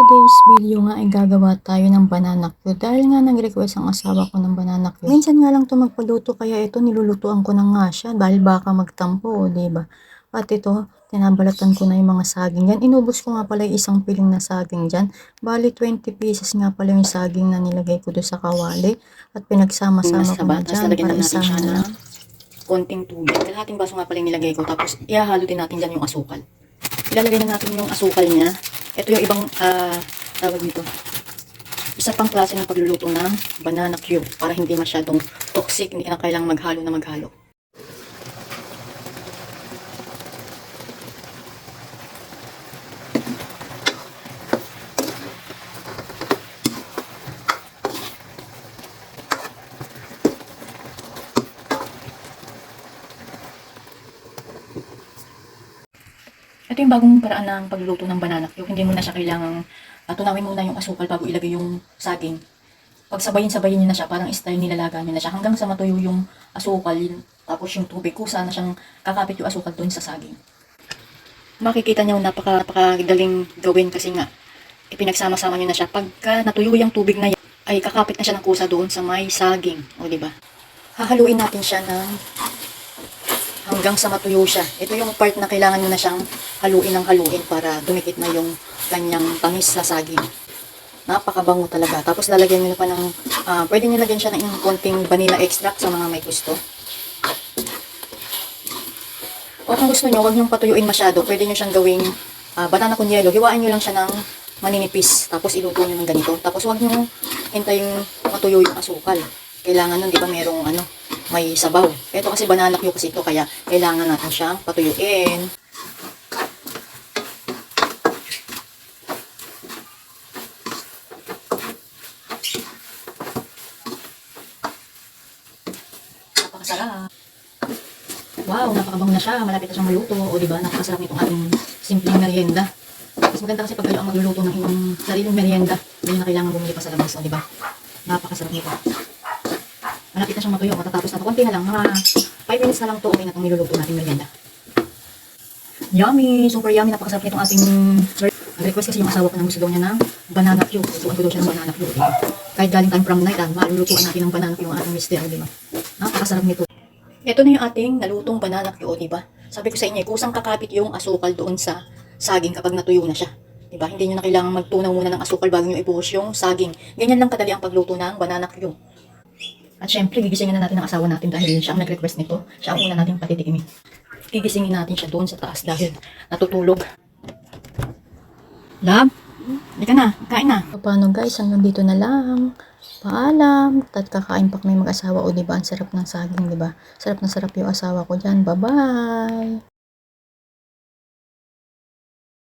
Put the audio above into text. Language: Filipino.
today's video nga ay gagawa tayo ng banana cue dahil nga nag-request ang asawa ko ng banana cue. Minsan nga lang to magpaluto kaya ito nilulutuan ko na nga siya dahil baka magtampo, o diba? At ito, tinabalatan ko na yung mga saging yan. Inubos ko nga pala yung isang piling na saging dyan. Bali 20 pieces nga pala yung saging na nilagay ko doon sa kawali at pinagsama-sama ko na Tapos dyan siya isama na. ng konting tubig. Kalahating baso nga pala yung nilagay ko. Tapos ihahalo din natin dyan yung asukal. Ilalagay na natin yung asukal niya. Ito yung ibang ah, tawag dito. Isa pang klase ng pagluluto ng banana cube para hindi masyadong toxic. Hindi na kailangang maghalo na maghalo. Ito yung bagong paraan ng pagluluto ng banana cube. Hindi mo na siya kailangang uh, tunawin muna yung asukal bago ilagay yung saging. Pag sabayin-sabayin nyo na siya, parang style nilalaga nyo na siya hanggang sa matuyo yung asukal, tapos yung tubig, kusa na siyang kakapit yung asukal doon sa saging. Makikita nyo, napaka, napakadaling gawin kasi nga, ipinagsama-sama nyo na siya. Pagka natuyo yung tubig na yan, ay kakapit na siya ng kusa doon sa may saging. O, di ba? Hahaluin natin siya ng hanggang sa matuyo siya. Ito yung part na kailangan mo na siyang haluin ng haluin para dumikit na yung kanyang tamis sa saging. Napakabango talaga. Tapos lalagyan nyo pa ng, ah, pwede nyo lagyan siya ng konting vanilla extract sa mga may gusto. O kung gusto nyo, huwag nyo patuyuin masyado. Pwede nyo siyang gawing ah, banana con yelo. Hiwain nyo lang siya ng maninipis. Tapos iluto nyo ng ganito. Tapos huwag nyo hintayin matuyo yung asukal. Kailangan nun, di ba, merong ano, may sabaw. Ito kasi banana cue kasi ito, kaya kailangan natin siyang patuyuin. Napakasarap. Wow, napakabango na siya. Malapit na siyang maluto. O diba, napakasarap nitong ating simpleng merienda. Mas maganda kasi pag kayo ang magluluto ng inyong sariling merienda. Hindi na kailangan bumili pa sa labas. O diba? Napakasarap nito. Malapit na siyang matuyo. Matatapos na ito. Konti na lang. Mga 5 minutes na lang ito. Okay na itong niluluto natin merienda. Yummy! Super yummy. Napakasarap nitong ating request kasi yung asawa ko nang gusto daw niya ng banana cube. Gusto ko daw siya ng banana cube. Diba? Kahit galing time from night, ah, malulutuan natin ng banana cube ang ating mister. Diba? Napakasarap nito. Ito na yung ating nalutong banana cue, di ba? Sabi ko sa inyo, kusang kakapit yung asukal doon sa saging kapag natuyo na siya. Di ba? Hindi nyo na kailangan magtunaw muna ng asukal bago nyo ibuhos yung saging. Ganyan lang kadali ang pagluto ng banana cue. At syempre, gigisingin na natin ang asawa natin dahil siya ang nag-request nito. Siya ang una natin patitikimin. Gigisingin natin siya doon sa taas dahil natutulog. Love, hindi ka na, kain na. So, paano guys, hanggang dito na lang. Paalam. At kakain pa kami mag-asawa o diba? Ang sarap ng saging, diba? Sarap na sarap yung asawa ko dyan. Bye-bye!